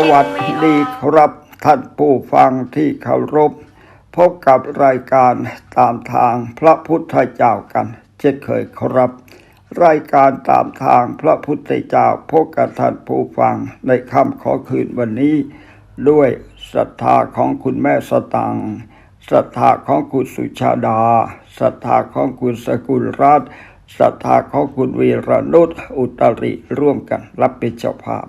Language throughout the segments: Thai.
สวัสดีครับท่านผู้ฟังที่เคารพ พบกับรายการตามทางพระพุทธเจ้ากัน เช่นเคยครับ รายการตามทางพระพุทธเจ้าพบกับท่านผู้ฟังในค่ำขอคืนวันนี้ ด้วยศรัทธาของคุณแม่สตังศรัทธาของคุณสุชาดาศรัทธาของคุณสกุลรัตศรัทธาของคุณวีรนุชอุตริร่วมกันรับเป็นเจ้าภาพ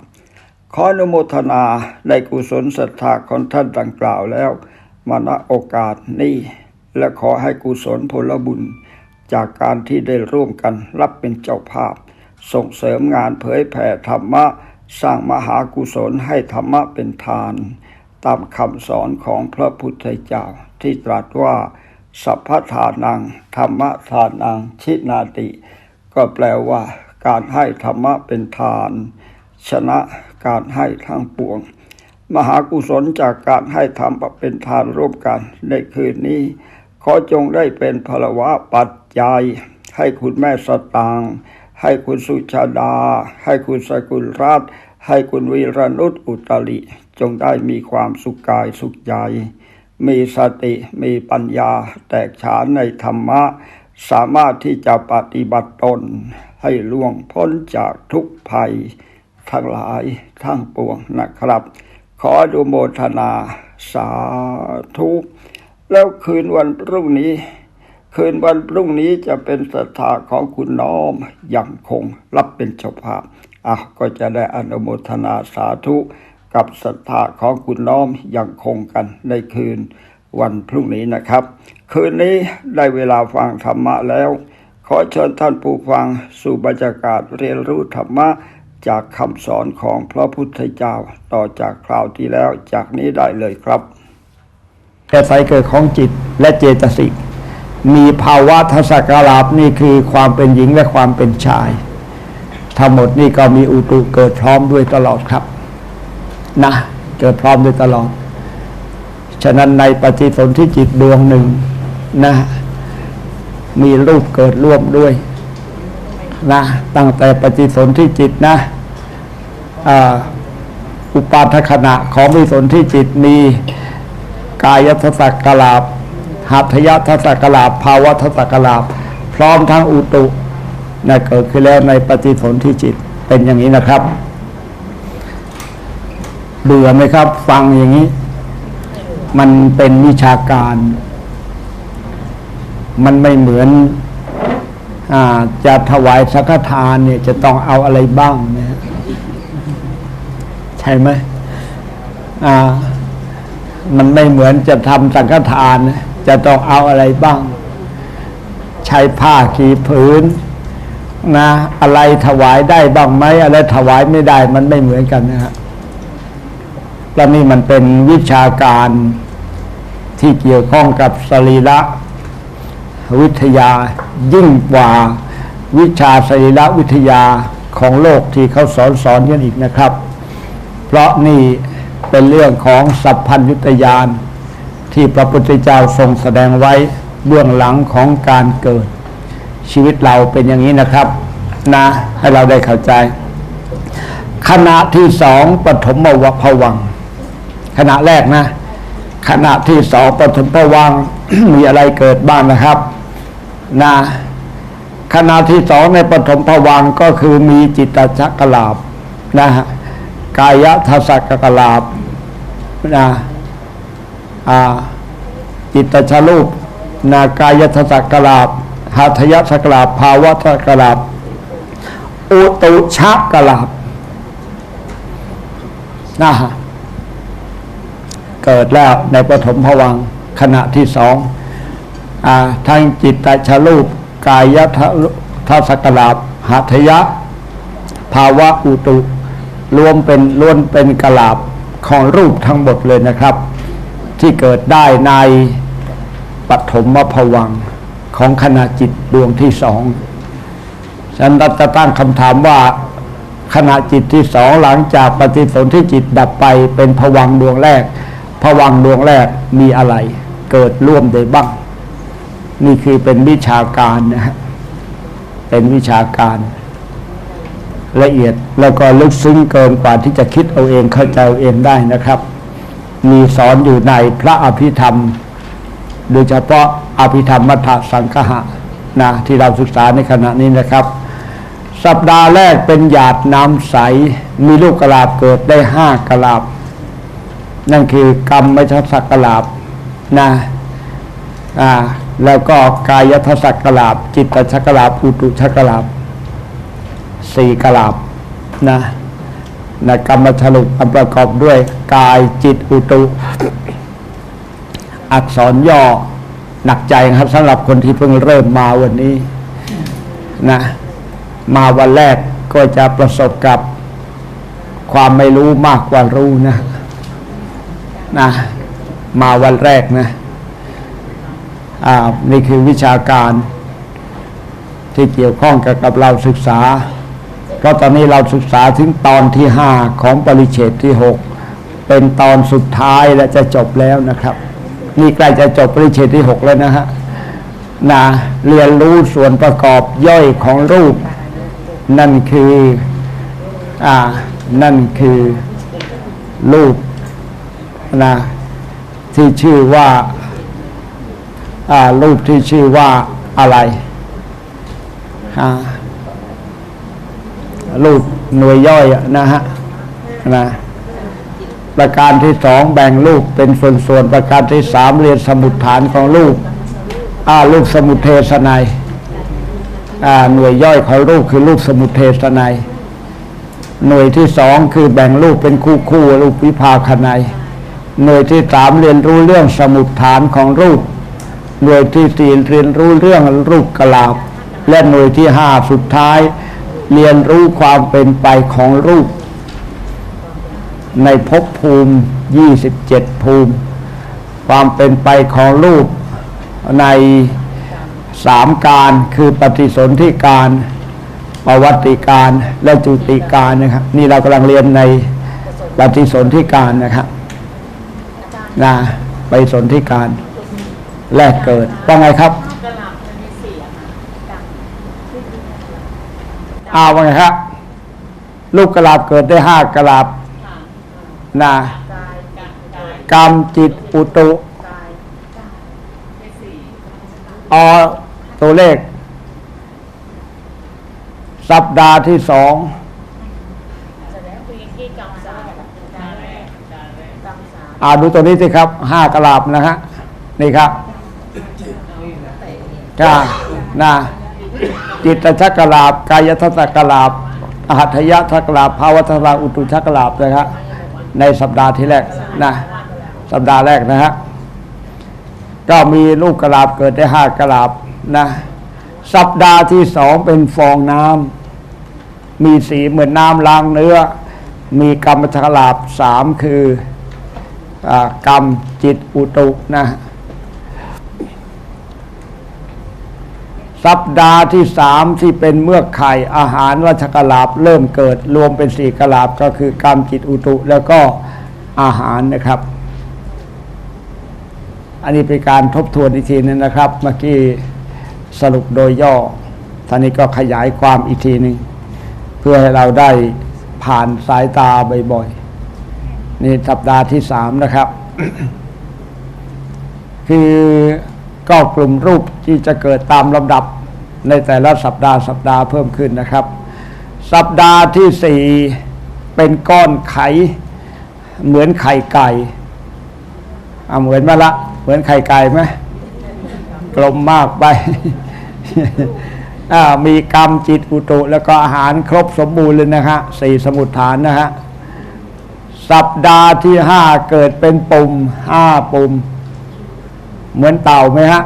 ขออนุโมทนาในกุศลศรัทธาของท่านดังกล่าวแล้วมาณโอกาสนี้และขอให้กุศลผลบุญ จากการที่ได้ร่วมกันรับเป็นเจ้าภาพ ส่งเสริมงานเผยแผ่ธรรมะ สร้างมหากุศลให้ธรรมะเป็นทาน ตามคำสอนของพระพุทธเจ้าที่ตรัสว่า สัพพทานัง ธรรมะทานัง ชินาติ ก็แปลว่า การให้ธรรมะเป็นทาน ชนะ การให้ทั้งปวง มหากุศลจากการให้ธรรมเป็นทานร่วมกันในคืนนี้ ขอจงได้เป็นพลวะปัจจัย ให้คุณแม่สตางค์ให้คุณสุชาดา ให้คุณสกุลรัตให้คุณวีรนุชอุตริ จงได้มีความสุขกายสุขใจ มีสติมีปัญญาแตกฉานในธรรมะ สามารถที่จะปฏิบัติตน ให้ล่วงพ้นจากทุกภัย ทั้งหลายทั้งปวงนะครับ ขออนุโมทนาสาธุแล้วคืนวันพรุ่งนี้ คืนวันพรุ่งนี้จะเป็นศรัทธาของคุณน้อมยังคงรับเป็นเจ้าภาพอะก็จะได้อนุโมทนาสาธุกับศรัทธาของคุณน้อมยังคงกันในคืนวันพรุ่งนี้นะครับ คืนนี้ได้เวลาฟังธรรมะแล้ว ขอเชิญท่านผู้ฟังสู่บรรยากาศเรียนรู้ธรรมะ จากคำสอนของพระพุทธเจ้าต่อจากคราวที่แล้วจากนี้ได้เลยครับแต่สายเกิดของจิตและเจตสิกมีภาวะทศกราบนี่คือความเป็นหญิงและความเป็นชาย ทั้งหมดนี่ก็มีอุตุเกิดพร้อมด้วยตลอดครับ นะ เกิดพร้อมด้วยตลอด ฉะนั้นในปฏิสนธิจิตดวงหนึ่งนะ มีรูปเกิดร่วมด้วย นะตั้งแต่ปฏิสนธิจิตนะอุปาทขณะของปฏิสนธิจิตมีกายทศกลาบหัตถยทศกลาบภาวะทศกลาบพร้อมทั้งอุตุนะเกิดขึ้นแล้วในปฏิสนธิจิตเป็นอย่างนี้นะครับเบื่อไหมครับ ฟังอย่างนี้ มันเป็นวิชาการ มันไม่เหมือน จะถวายสังฆทานเนี่ยจะต้องเอาอะไรบ้างเนี่ยใช่ไหมอ่ามันไม่เหมือนจะทำสังฆทาน จะต้องเอาอะไรบ้าง ใช้ผ้าขีผืนนะ อะไรถวายได้บ้างไหมอะไรถวายไม่ได้มันไม่เหมือนกันนะฮะแล้วนี่มันเป็นวิชาการที่เกี่ยวข้องกับสรีระ วิทยายิ่งกว่าวิชาสรีระวิทยาของโลกที่เขาสอนสอนกันอีกนะครับ เพราะนี่เป็นเรื่องของสัพพัญญุตยานที่พระพุทธเจ้าทรงแสดงไว้เบื้องหลังของการเกิด ชีวิตเราเป็นอย่างนี้นะครับ นะให้เราได้เข้าใจ ขณะที่สองปฐมวภวังค์ขณะแรกนะ ขณะที่สองปฐมภวังมีอะไรเกิดบ้างนะครับ นะขณะที่สองในปฐมภวังก็คือมีจิตตจักรลาบนะกายทัศกกลาบนะอ่าจิตตชรูปนากายทัศกลาบหัตยทัศกลาบภาวะทัศกลาบอุตุชะกลาบนะเกิดแล้วในปฐมภวังขณะที่สอง ทั้งจิตตชรูป กายทัศกลาบหัตยะ ภาวะอุตุ รวมเป็นล้วนเป็นกลาบของรูปทั้งหมดเลยนะครับ ที่เกิดได้ในปฐมภวังของขณะจิตดวงที่สองฉันจะตั้งคำถามว่าขณะจิตที่สองหลังจากปฏิสนธิจิตดับไปเป็นภวังดวงแรกภวังดวงแรกมีอะไร เกิดร่วมได้บ้าง นี่คือเป็นวิชาการนะฮะเป็นวิชาการ ละเอียดแล้วก็ลึกซึ้งเกินกว่าที่จะคิดเอาเองเข้าใจเอาเองได้นะครับ มีสอนอยู่ในพระอภิธรรม โดยเฉพาะอภิธรรมมัทธสังคหะนะที่เราศึกษาในขณะนี้นะครับ สัปดาห์แรกเป็นหยาดน้ำใส มีลูกกระลาบเกิดได้ห้ากระลาบ นั่นคือกรรมไม่ชัสักกระลาบนะอ่า แล้วก็กายทัศกลาบจิตชักลาบอุตุชักลาบสี่กลาบนะนะกรรมฉลุอันประกอบด้วย กายจิตอุตุ อักษรย่อหนักใจครับสำหรับคนที่เพิ่งเริ่มมาวันนี้นะมาวันแรกก็จะประสบกับความไม่รู้มากกว่ารู้นะนะมาวันแรกนะ นี่คือวิชาการที่เกี่ยวข้องกับกับเราศึกษา เพราะตอนนี้เราศึกษาถึงตอนที่ห้าของปริเฉดที่หกเป็นตอนสุดท้ายและจะจบแล้วนะครับ นี่ใกล้จะจบปริเฉดที่หกแล้วนะฮะนะเรียนรู้ส่วนประกอบย่อยของรูป นั่นคืออ่านั่นคือรูปนะที่ชื่อว่าอ่า รูปที่ชื่อว่าอะไรอ่ารูปหน่วยย่อยนะฮะนะประการที่สองแบ่งรูปเป็นส่วนๆประการที่สามเรียนสมุดฐานของรูปอ่ารูปสมุทเทศนัยอ่าหน่วยย่อยของรูปคือรูปสมุทเทศนัยหน่วยที่สองคือแบ่งรูปเป็นคู่คู่ๆรูปวิภาคนัยหน่วยที่สามเรียนรู้เรื่องสมุดฐานของรูป หน่วยที่สี่เรียนรู้เรื่องรูปกลาบและหน่วยที่ห้าสุดท้าย เรียนรู้ความเป็นไปของรูป ในภพภูมิ27ภูมิ ความเป็นไปของรูปในสามการคือปฏิสนธิการประวัติการและจุติการนะครับ นี่เรากำลังเรียนในปฏิสนธิการนะครับนะไปสนธิการ แรกเกิดว่าไงครับเอาว่าไงครับ ลูกกระลาบเกิดได้ห้ากระลาบนะกรรมจิตอุตุอตัวเลข สัปดาห์ที่สองอ่าดูตัวนี้สิครับห้ากระลาบนะฮะ นี่ครับ จ้านะจิตชักกลาบกายทัศกลาบอหัตยะทักลาบภาวทัศลาอุตุชักกลาบนะครับในสัปดาห์ที่แรกนะสัปดาห์แรกนะฮะก็มีลูกกระลาบเกิดได้ห้ากระลาบนะสัปดาห์ที่สองเป็นฟองน้ำมีสีเหมือนน้ำล้างเนื้อ มีกรรมชกลาบสามคืออกรรมจิตอุตุนะ สัปดาห์ที่สามที่เป็นเมือกไข่อาหารวัชกลาบเริ่มเกิดรวมเป็นสี่กลาบก็คือกรรมจิตอุตุแล้วก็อาหารนะครับ อันนี้เป็นการทบทวนอีกทีนึงนะครับ เมื่อกี้สรุปโดยย่อท่านี้ก็ขยายความอีกทีหนึ่งเพื่อให้เราได้ผ่านสายตาบ่อยๆนี่สัปดาห์ที่สามนะครับ คือ ก็กลุ่มรูปที่จะเกิดตามลำดับในแต่ละสัปดาห์สัปดาห์เพิ่มขึ้นนะครับ สัปดาห์ที่สี่เป็นก้อนไข่เหมือนไข่ไก่อ่าเหมือนมาละ เหมือนไข่ไก่ไหมกลมมากไปมีกรรมจิตอุตุแล้วก็อาหารครบสมบูรณ์เลยนะฮะสี่สมุดฐานนะฮะสัปดาห์ที่ห้าเกิดเป็นปุ่มห้าปุ่ม เหมือนเต่าไหมฮะ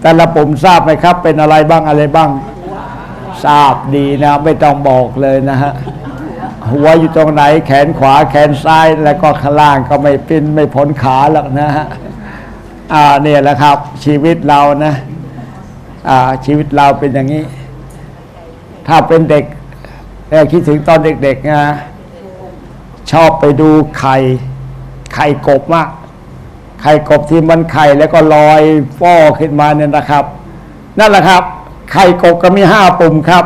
แต่ละปุ่มทราบไหมครับ เป็นอะไรบ้างอะไรบ้าง ทราบดีนะ ไม่ต้องบอกเลยนะฮะ หัวอยู่ตรงไหน แขนขวาแขนซ้ายแล้วก็ข้างล่างก็ไม่เป็นไม่พ้นขาหรอกนะฮะ อ่าเนี่ยแหละครับ ชีวิตเรานะ อ่า ชีวิตเราเป็นอย่างนี้ ถ้าเป็นเด็กเอ่อคิดถึงตอนเด็กๆนะชอบไปดูไข่ไข่กบมาก ไข่กบที่มันไข่แล้วก็ลอยฟอขึ้นมาเนี่ยนะครับ นั่นแหละครับ ไข่กบก็มีห้าปุ่มครับ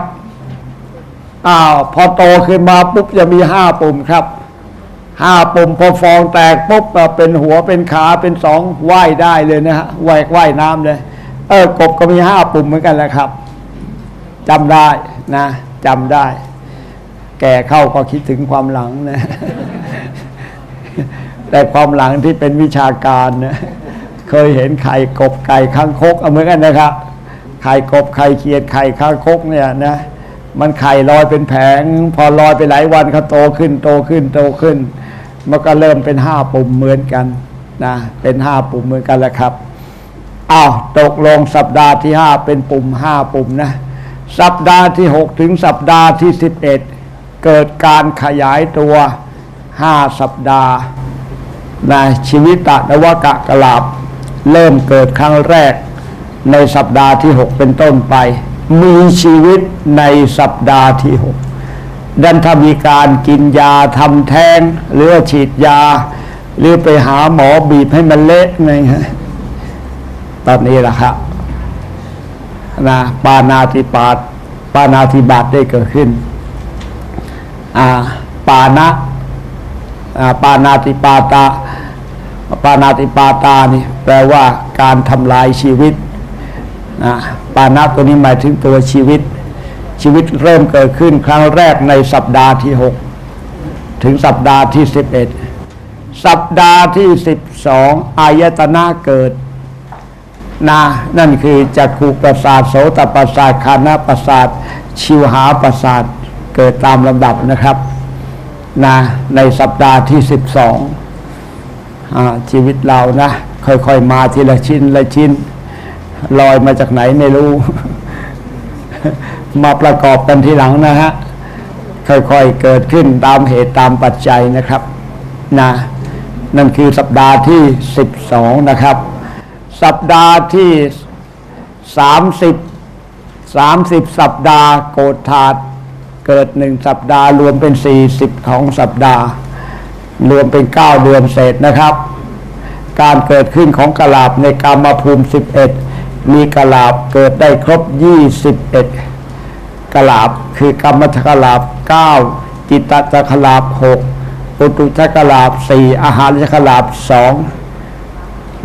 อ้าวพอโตขึ้นมาปุ๊บจะมีห้าปุ่มครับห้าปุ่มพอฟองแตกปุ๊บอะเป็นหัวเป็นขาเป็นสองว่ายได้เลยนะฮะว่ายว่ายน้ำเลย เออกบก็มีห้าปุ่มเหมือนกันแหละครับจำได้นะจำได้ แก่เข้าก็คิดถึงความหลังนะ แต่ความหลังที่เป็นวิชาการนะเคยเห็นไข่กบไก่ข้างคกเอาเหมือนกันนะครับไข่กบไข่เขียดไข่ข้างคกเนี่ยนะมันไข่ลอยเป็นแผง พอลอยไปหลายวันเขาโตขึ้นโตขึ้นโตขึ้น มันก็เริ่มเป็นห้าปุ่มเหมือนกันนะเป็นห้าปุ่มเหมือนกันแหละครับอ้าวตกลงสัปดาห์ที่ห้าเป็นปุ่มห้าปุ่มนะสัปดาห์ที่หกถึงสัปดาห์ที่สิบเอ็ดเกิดการขยายตัวห้าสัปดาห์ ในชีวิตตะนวกะกลาบ เริ่มเกิดครั้งแรก ในสัปดาห์ที่ 6 เป็นต้นไป มีชีวิตในสัปดาห์ที่ 6 ดันถ้ามีการกินยาทำแท้ง หรือฉีดยา หรือไปหาหมอบีบให้มันเละไงฮะตอนนี้ล่ะครับนะปานาติปาตปานาติบาตได้เกิดขึ้น อ่า ปานะ ปานาติปาตาปานาติปาตานี่แปลว่าการทำลายชีวิตนะปานะตัวนี้หมายถึงตัวชีวิต ชีวิตเริ่มเกิดขึ้นครั้งแรกในสัปดาห์ที่ 6 ถึงสัปดาห์ที่ 11 สัปดาห์ที่ 12 อายตนะเกิดนะนั่นคือจักขุประสาทโสตประสาทคานาประสาทชิวหาประสาทเกิดตามลำดับนะครับ นะในสัปดาห์ที่สิบสองชีวิตเรานะ ค่อยๆ มาทีละชิ้นละชิ้น ลอยมาจากไหนไม่รู้ มาประกอบกันทีหลังนะฮะ ค่อยๆ เกิดขึ้นตามเหตุตามปัจจัยนะครับนะนั่นคือสัปดาห์ที่สิบสองนะครับ สัปดาห์ที่สามสิบสามสิบสัปดาห์โกฏธาตุ เกิดหนึ่งสัปดาห์รวมเป็นสี่สิบของสัปดาห์ รวมเป็นเก้าเดือนเศษนะครับ การเกิดขึ้นของกลาบในกรรมภูมิสิบเอ็ดมีกลาบเกิดได้ครบยี่สิบเอ็ดกลาบคือกรรมชกลาบเก้าจิตตชกลาบหกอุตุชกลาบสี่อาหารชกลาบสอง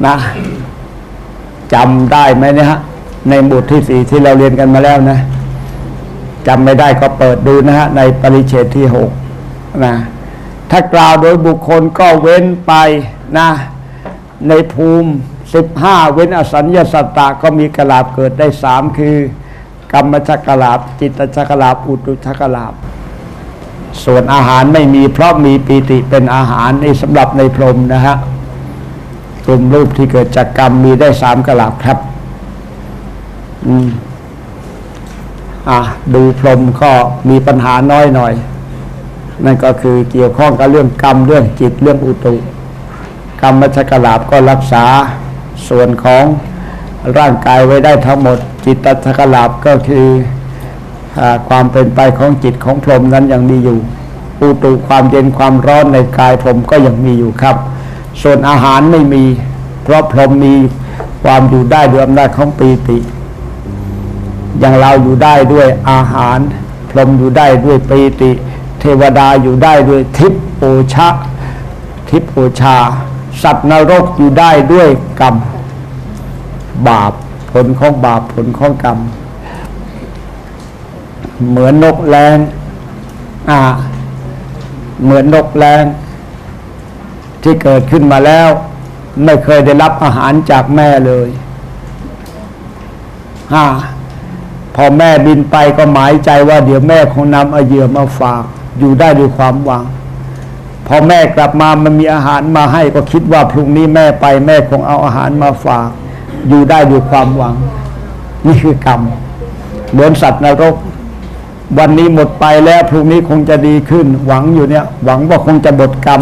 นะจำได้ไหมเนี่ยฮะในบทที่สี่ที่เราเรียนกันมาแล้วนะ จำไม่ได้ก็เปิดดูนะฮะ ในปริเชตที่หกนะถ้ากล่าวโดยบุคคลก็เว้นไปนะในภูมิสิบห้าเว้นอสัญญาสัตตะก็มีกลาบเกิดได้สามคือกรรมชักกลาบจิตชักกลาบอุตุชักกลาบส่วนอาหารไม่มีเพราะมีปีติเป็นอาหารในสำหรับในพรหมนะฮะกลุ่มรูปที่เกิดจากกรรมมีได้สามกลาบครับ อืม อะดูพรหมก็มีปัญหาน้อยหน่อย นั่นก็คือเกี่ยวข้องกับเรื่องกรรมเรื่องจิตเรื่องอุตุ กรรมมัชกลาบก็รักษาส่วนของร่างกายไว้ได้ทั้งหมด จิตตชกลาบก็คืออความเป็นไปของจิตของพรหมนั้นยังมีอยู่ อุตุความเย็นความร้อนในกายพรหมก็ยังมีอยู่ครับ ส่วนอาหารไม่มี เพราะพรหมมีความอยู่ได้ด้วยอำนาจของปีติ อย่างเราอยู่ได้ด้วยอาหาร พรหมอยู่ได้ด้วยปีติ เทวดาอยู่ได้ด้วยทิพโอชะ ทิพโอชา สัตว์นรกอยู่ได้ด้วยกรรม บาปผลของบาปผลของกรรม เหมือนนกแรงอ่าเหมือนนกแรงที่เกิดขึ้นมาแล้ว ไม่เคยได้รับอาหารจากแม่เลยห้า พอแม่บินไปก็หมายใจว่าเดี๋ยวแม่คงนำเอาเหยื่อมาฝากอยู่ได้ด้วยความหวัง พอแม่กลับมามันมีอาหารมาให้ก็คิดว่าพรุ่งนี้แม่ไปแม่คงเอาอาหารมาฝาก อยู่ได้ด้วยความหวัง นี่คือกรรมเหมือนสัตว์นรกวันนี้หมดไปแล้วพรุ่งนี้คงจะดีขึ้น หวังอยู่เนี่ย หวังว่าคงจะหมดกรรม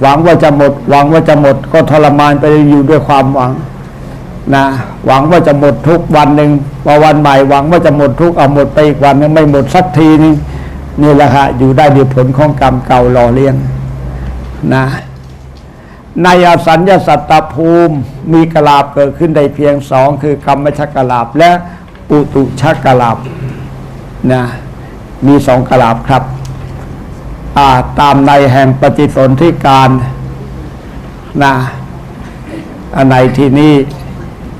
หวังว่าจะหมด หวังว่าจะหมด ก็ทรมานไปอยู่ด้วยความหวัง นะหวังว่าจะหมดทุกวันหนึ่งพอวันใหม่หวังว่าจะหมดทุกเอาหมดไปอีกวันนึงไม่หมดสักทีนึงนี่แหละฮะอยู่ได้ด้วยผลของกรรมเก่าหล่อเลี้ยงนะในอสัญญาสัตตภูมิมีกลาบเกิดขึ้นได้เพียงสองคือกรรมชักกลาบและอุตุชักกลาบนะมีสองกราบครับาตามในแห่งปฏิสนธิการนะอันในที่นี้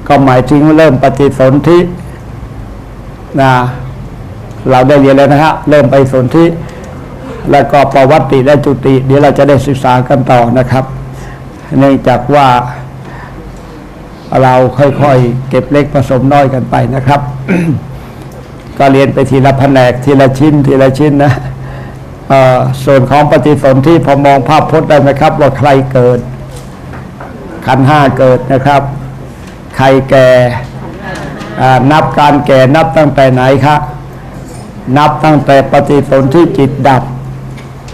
ก็หมายถึงเริ่มปฏิสนธินะเราได้เรียนแล้วนะฮะเริ่มไปสนธิแล้วก็ประวัติและจุติ เดี๋ยวเราจะได้ศึกษากันต่อนะครับเนื่องจากว่าเราค่อยๆ เก็บเล็กผสมน้อยกันไปนะครับ ก็เรียนไปทีละแผนกทีละชิ้น ทีละชิ้นนะส่วนของปฏิสนธิพอมองภาพพจน์ได้ไหมครับ ว่าใครเกิดขันห้าเกิดนะครับ ใครแก่นับการแก่นับตั้งแต่ไหนครับนับตั้งแต่ปฏิสนธิจิตดับ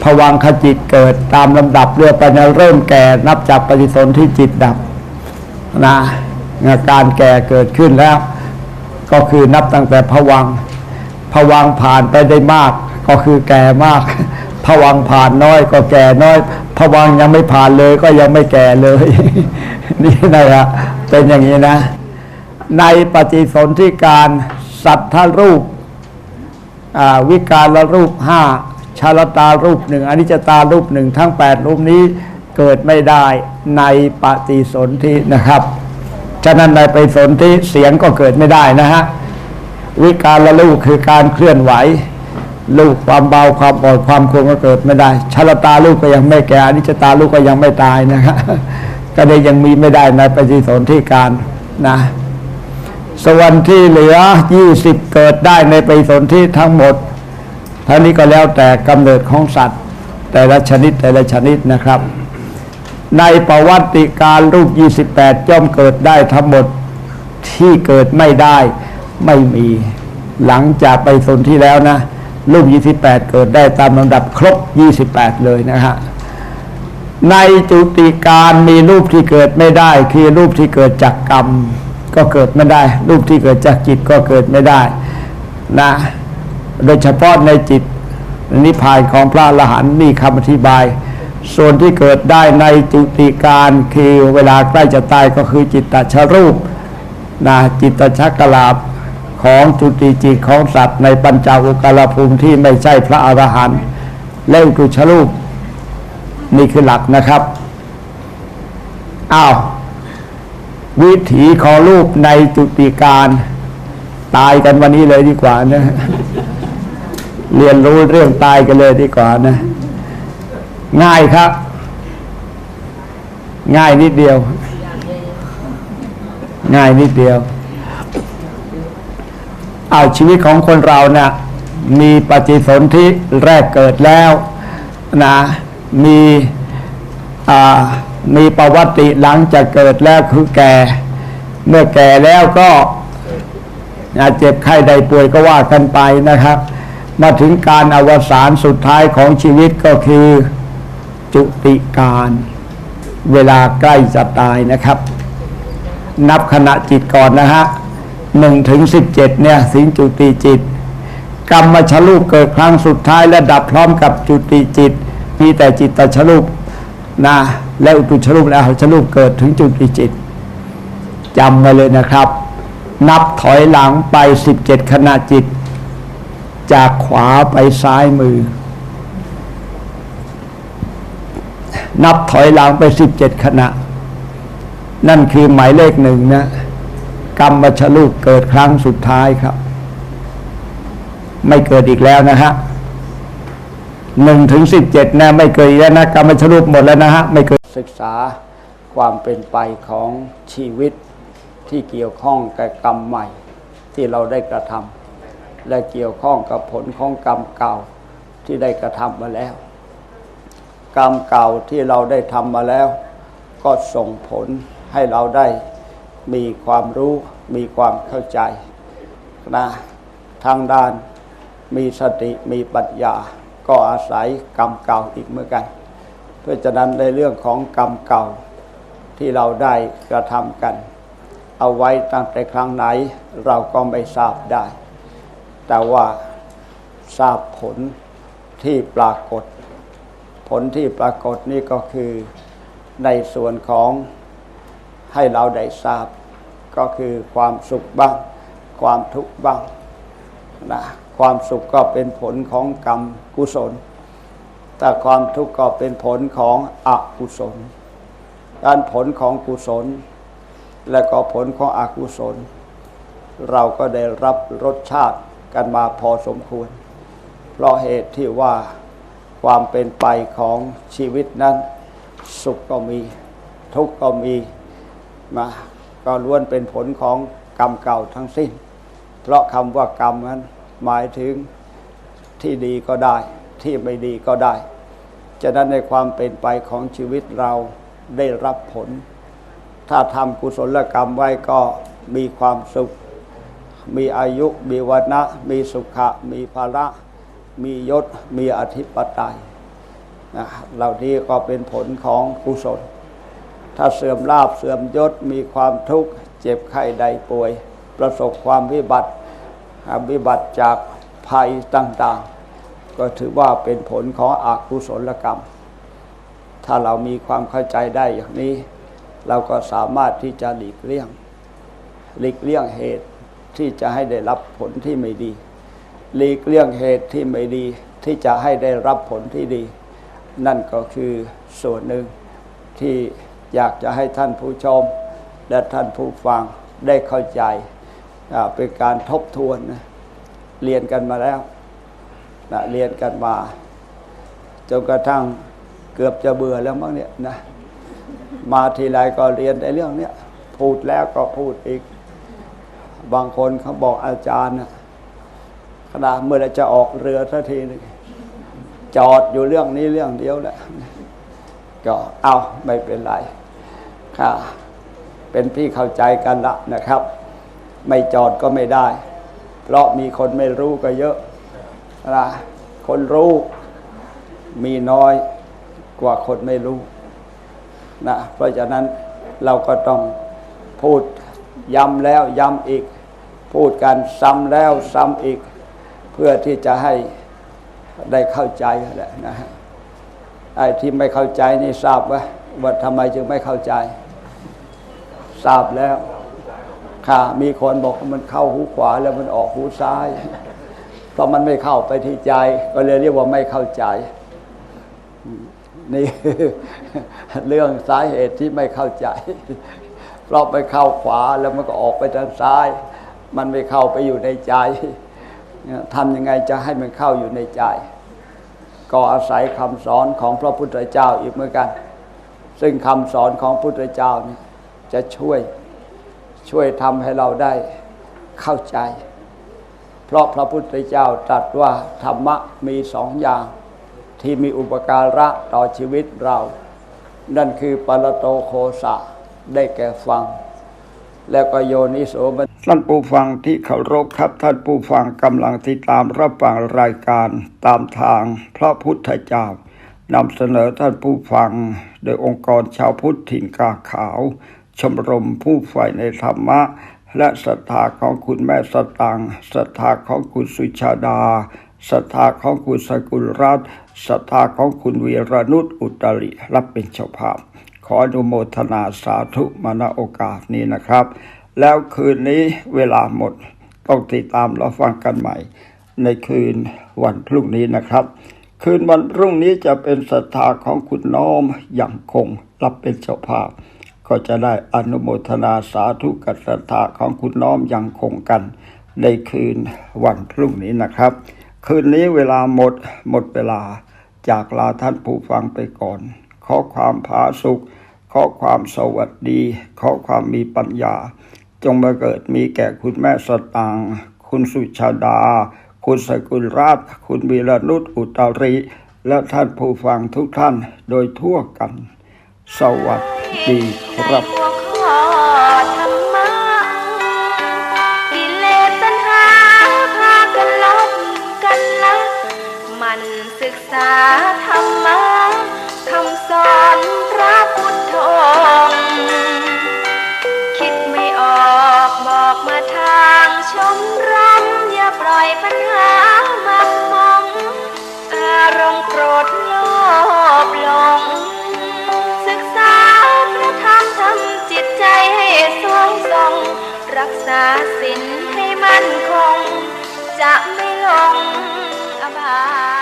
ภวังคจิตเกิดตามลำดับเรื่อยไปนะเริ่มแก่นับจากปฏิสนธิจิตดับนะการแก่เกิดขึ้นแล้ว ก็คือนับตั้งแต่ผวังผวังผ่านไปได้มาก ก็คือแก่มากผวังผ่านน้อยก็แก่น้อยผวังยังไม่ผ่านเลยก็ยังไม่แก่เลย นี่นะครับ เป็นอย่างนี้นะ ในปฏิสนธิการสัทธรูปวิการละรูปห้าชาลตารูปหนึ่งอนิจจตารูปหนึ่งทั้งแปดรูปนี้เกิดไม่ได้ในปฏิสนธินะครับ ฉะนั้นในปฏิสนธิเสียงก็เกิดไม่ได้นะฮะวิการละลูกคือการเคลื่อนไหว ลูกความเบาความอ่อนความคงก็เกิดไม่ได้ชาลตาลูกก็ยังไม่แก่อนิจจตาลูกก็ยังไม่ตายนะครับ ก็เลยยังมีไม่ได้ในปฏิสนธิการนะ ส่วนที่เหลือ20เกิดได้ในปฏิสนธิทั้งหมดท่านี้ก็แล้วแต่กำเนิดของสัตว์ แต่ละชนิดแต่ละชนิดนะครับ ในประวัติการรูป 28ย่อมเกิดได้ทั้งหมดที่เกิดไม่ได้ไม่มีหลังจากไปสนที่แล้วนะ รูป 28 เกิดได้ตามลำดับครบ 28 เลยนะฮะ ในจุติการมีรูปที่เกิดไม่ได้ คือรูปที่เกิดจากกรรม ก็เกิดไม่ได้ รูปที่เกิดจากจิตก็เกิดไม่ได้นะโดยเฉพาะในจิตนิพพานของพระอรหันต์นี่คำอธิบาย ส่วนที่เกิดได้ในจุติการคือเวลาใกล้จะตายก็คือจิตตชรูปนะจิตตชักกลาบของจุติจิตของสัตว์ในปัญจอุกาลภูมิที่ไม่ใช่พระอรหันต์และอุตุชรูป นี่คือหลักนะครับอ้าววิถีขอรูปในจุติการ ตายกันวันนี้เลยดีกว่านะ เรียนรู้เรื่องตายกันเลยดีกว่านะ ง่ายครับ ง่ายนิดเดียว ง่ายนิดเดียวเอาชีวิตของคนเรานะ่ะมีปฏิสนธิแรกเกิดแล้วนะ มีอ่ามีประวัติหลังจากเกิดแล้วคือแก่ เมื่อแก่แล้วก็อาเจ็บไข้ใดป่วยก็ว่ากันไปนะครับ มาถึงการอวสานสุดท้ายของชีวิตก็คือจุติการ เวลาใกล้จะตายนะครับ นับขณะจิตก่อนนะฮะหนึ่งถึงสิบเจ็ดเนี่ยสิงจุติจิต กรรมชลูปเกิดครั้งสุดท้ายและดับพร้อมกับจุติจิต มีแต่จิตตชลูปนะและอุตุชลูปและอชลูปเกิดถึงจุติจิตจำไว้เลยนะครับ นับถอยหลังไปสิบเจ็ดขณะจิต จากขวาไปซ้ายมือ นับถอยหลังไปสิบเจ็ดขณะ นั่นคือหมายเลขหนึ่งนะกรรมชลูกเกิดครั้งสุดท้ายครับ ไม่เกิดอีกแล้วนะฮะ หนึ่งถึงสิบเจ็ดนะไม่เกิดอีกแล้วนะกรรมชลูกหมดแล้วนะฮะไม่เกิดศึกษาความเป็นไปของชีวิตที่เกี่ยวข้องกับกรรมใหม่ที่เราได้กระทำและเกี่ยวข้องกับผลของกรรมเก่าที่ได้กระทำมาแล้ว กรรมเก่าที่เราได้ทำมาแล้ว ก็ส่งผลให้เราได้มีความรู้มีความเข้าใจนะทางด้านมีสติมีปัญญา ก็อาศัยกรรมเก่าอีกเหมือนกัน เพราะฉะนั้นในเรื่องของกรรมเก่าที่เราได้กระทำกัน เอาไว้ตั้งแต่ครั้งไหนเราก็ไม่ทราบได้ แต่ว่าทราบผลที่ปรากฏ ผลที่ปรากฏนี่ก็คือในส่วนของให้เราได้ทราบ ก็คือความสุขบ้าง ความทุกข์บ้างนะ ความสุขก็เป็นผลของกรรมกุศล แต่ความทุกข์ก็เป็นผลของอกุศลการผลของกุศล และก็ผลของอกุศล เราก็ได้รับรสชาติกันมาพอสมควร เพราะเหตุที่ว่าความเป็นไปของชีวิตนั้น สุขก็มีทุกข์ก็มีมาก็ล้วนเป็นผลของกรรมเก่าทั้งสิ้น เพราะคำว่ากรรมนั้น หมายถึงที่ดีก็ได้ ที่ไม่ดีก็ได้ฉะนั้นในความเป็นไปของชีวิตเราได้รับผล ถ้าทำกุศลกรรมไว้ก็มีความสุข มีอายุ มีวันะ มีสุขะ มีภาระ มียศ มีอธิปไตยนะเหล่านี้ก็เป็นผลของกุศล ถ้าเสื่อมลาบเสื่อมยศ มีความทุกข์ เจ็บไข้ใดป่วย ประสบความวิบัติ วิบัติจากภัยต่างๆ ก็ถือว่าเป็นผลของอกุศลกรรม ถ้าเรามีความเข้าใจได้อย่างนี้ เราก็สามารถที่จะหลีกเลี่ยง หลีกเลี่ยงเหตุที่จะให้ได้รับผลที่ไม่ดี หลีกเลี่ยงเหตุที่ไม่ดีที่จะให้ได้รับผลที่ดี นั่นก็คือส่วนหนึ่งที่อยากจะให้ท่านผู้ชมและท่านผู้ฟังได้เข้าใจ เป็นการทบทวนนะเรียนกันมาแล้วนะเรียนกันมาจนกระทั่งเกือบจะเบื่อแล้วมั้งเนี่ยนะมาทีไรก็เรียนในเรื่องเนี้ยพูดแล้วก็พูดอีก บางคนเขาบอกอาจารย์นะขณะเมื่อจะออกเรือสักทีหนึงจอดอยู่เรื่องนี้เรื่องเดียวแหละก็เอาไม่เป็นไรค่ะเป็นที่เข้าใจกันละนะครับ ไม่จอดก็ไม่ได้ เพราะมีคนไม่รู้ก็เยอะนะคนรู้มีน้อยกว่าคนไม่รู้นะเพราะฉะนั้นเราก็ต้องพูดย้ำแล้วย้ำอีก พูดกันซ้ำแล้วซ้ำอีก เพื่อที่จะให้ได้เข้าใจแหละนะไอ้ที่ไม่เข้าใจนี่ทราบว่าว่าทำไมจึงไม่เข้าใจ ทราบแล้ว ค่ะ มีคนบอกว่ามันเข้าหูขวาแล้วมันออกหูซ้ายเพราะมันไม่เข้าไปที่ใจ ก็เลยเรียกว่าไม่เข้าใจ นี่เรื่องสาเหตุที่ไม่เข้าใจเพราะไปเข้าขวาแล้วมันก็ออกไปทางซ้าย มันไม่เข้าไปอยู่ในใจทำยังไงจะให้มันเข้าอยู่ในใจ ก็อาศัยคำสอนของพระพุทธเจ้าอีกเหมือนกัน ซึ่งคำสอนของพระพุทธเจ้านี่จะช่วย ช่วยทำให้เราได้เข้าใจ เพราะพระพุทธเจ้าตรัสว่าธรรมะมีสองอย่าง ที่มีอุปการะต่อชีวิตเรา นั่นคือปรโตโคสะได้แก่ฟัง แล้วก็โยนิโสมนท่านผู้ฟังที่เคารพครับท่านผู้ฟังกำลังติดตามรับฟังรายการตามทางพระพุทธเจ้านำเสนอท่านผู้ฟัง โดยองค์กรชาวพุทธถิ่นกาขาว ชมรมผู้ใฝ่ในธรรมะ และศรัทธาของคุณแม่สตังศรัทธาของคุณสุชาดาศรัทธาของคุณสกุลรัตศรัทธาของคุณวีรนุชอุตริรับเป็นเจ้าภาพ ขออนุโมทนาสาธุมาณโอกาสนี้นะครับ แล้วคืนนี้เวลาหมดต้องติดตามเราฟังกันใหม่ ในคืนวันพรุ่งนี้นะครับ คืนวันพรุ่งนี้จะเป็นศรัทธาของคุณน้อมอย่างคงรับเป็นเจ้าภาพ ก็จะได้อนุโมทนาสาธุกับศรัทธาของคุณน้อมย่างคงกันในคืนวันพรุ่งนี้นะครับ คืนนี้เวลาหมดหมดเวลาจากลาท่านผู้ฟังไปก่อน ขอความผาสุข ขอความสวัสดี ขอความมีปัญญา จงมาเกิดมีแก่คุณแม่สตางค์คุณสุชาดา คุณสกุลราช คุณวีรนุชอุตริ และท่านผู้ฟังทุกท่านโดยทั่วกัน สวัสดี ครับหัวข้อธรรมะกิเลตัณหาพากันลบกันละมันศึกษาธรรมะคำสอนพระพุทธองค์คิดไม่ออกบอกมาทางชมรมอย่าปล่อยปัญหามักมอง อารมณ์โกรธโลภหลง ทำทำจิตใจให้สวงทรงรักษาศีลให้มั่นคง จะไม่ลงอบาย